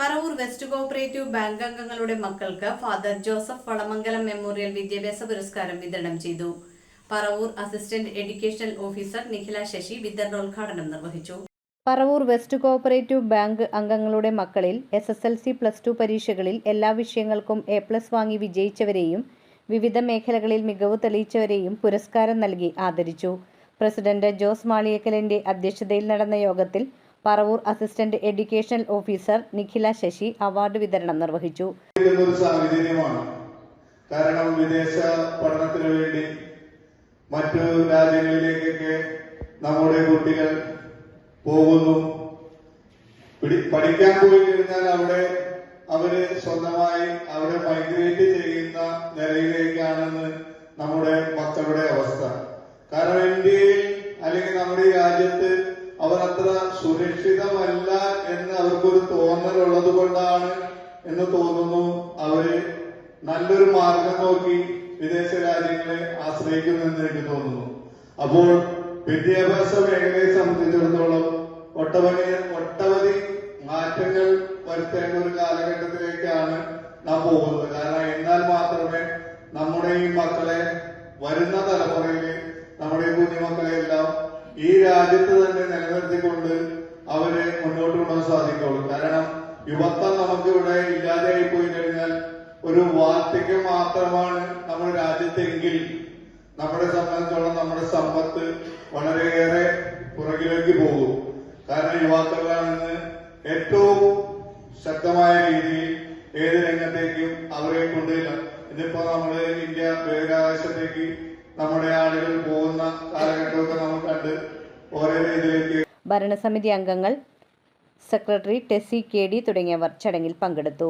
Paravur west cooperative bank അംഗങ്ങളുടെ മക്കൾക്ക് father Joseph Valamangalam memorial വിദ്യാഭ്യാസ പുരസ്കാരം വിതരണം ചെയ്തു. Paravur assistant educational officer Nikhila Sasi വിതരണോദ്ഘാടനം നിർവഹിച്ചു. പറവൂർ വെസ്റ്റ് കോഓപ്പറേറ്റീവ് ബാങ്ക് അംഗങ്ങളുടെ മക്കളിൽ S S L C plus two പരീക്ഷകളിൽ എല്ലാ വിഷയങ്ങൾക്കും എ പ്ലസ് വാങ്ങി വിജയിച്ചവരെയും വിവിധ മേഖലകളിൽ മികവ് തെളിയിച്ചവരെയും പുരസ്കാരം നൽകി ആദരിച്ചു. പ്രസിഡന്റ് ജോസ് മാളിയക്കലിന്റെ അധ്യക്ഷതയിൽ നടന്ന യോഗത്തിൽ Paravur assistant educational officer Nikhila Sasi award വിതരണം നിർവഹിച്ചു. കാരണം വിദേശ പഠനത്തിന് വേണ്ടി മറ്റു രാജ്യങ്ങളിലേക്കൊക്കെ നമ്മുടെ കുട്ടികൾ പോകുന്നു. പഠിക്കാൻ പോയി കഴിഞ്ഞാൽ അവിടെ അവർ സ്വന്തമായി അവരെ മൈഗ്രേറ്റ് ചെയ്യുന്ന നിലയിലേക്കാണെന്ന് നമ്മുടെ മക്കളുടെ അവസ്ഥ. കാരണം ഇന്ത്യയിൽ അല്ലെങ്കിൽ നമ്മുടെ രാജ്യത്ത് അവർ സുരക്ഷിതമല്ല എന്ന് അവർക്കൊരു തോന്നലുള്ളത് കൊണ്ടാണ് എന്ന് തോന്നുന്നു. അവർ നല്ലൊരു മാർഗം നോക്കി വിദേശ രാജ്യങ്ങളെ ആശ്രയിക്കുമെന്ന് എനിക്ക് തോന്നുന്നു. അപ്പോൾ വിദ്യാഭ്യാസ മേഖലയെ സംബന്ധിച്ചിടത്തോളം ഒട്ടവധി ഒട്ടവധി മാറ്റങ്ങൾ വരുത്തേണ്ട ഒരു കാലഘട്ടത്തിലേക്കാണ് നാം പോകുന്നത്. കാരണം എന്നാൽ മാത്രമേ നമ്മുടെ ഈ മക്കളെ വരുന്ന തലമുറയിൽ നമ്മുടെ ഈ കുഞ്ഞുമക്കളെ ഈ രാജ്യത്ത് തന്നെ നിലനിർത്തിക്കൊണ്ട് അവരെ മുന്നോട്ട് കൊണ്ടുപോകാൻ സാധിക്കുള്ളൂ കാരണം യുവത്വം നമുക്ക് ഇവിടെ ഇല്ലാതെയായി പോയി കഴിഞ്ഞാൽ ഒരു വാർദ്ധക്യം മാത്രമാണ് നമ്മുടെ രാജ്യത്തെങ്കിൽ നമ്മളെ സംബന്ധിച്ചോളം നമ്മുടെ സമ്പത്ത് വളരെയേറെ പുറകിലേക്ക് പോകും. കാരണം യുവാക്കളാണ് ഇന്ന് ഏറ്റവും ശക്തമായ രീതിയിൽ ഏത് രംഗത്തേക്കും അവരെ കൊണ്ടില്ല ഇതിപ്പോ നമ്മുടെ ഇന്ത്യ ബഹിരാകാശത്തേക്ക് നമ്മുടെ ആളുകൾ പോകുന്ന കാലഘട്ടമൊക്കെ നമ്മൾ കണ്ട് ഓരോ രീതിയിലേക്ക് ഭരണസമിതി അംഗങ്ങൾ സെക്രട്ടറി ടെസി കെ ഡി തുടങ്ങിയവർ ചടങ്ങിൽ പങ്കെടുത്തു.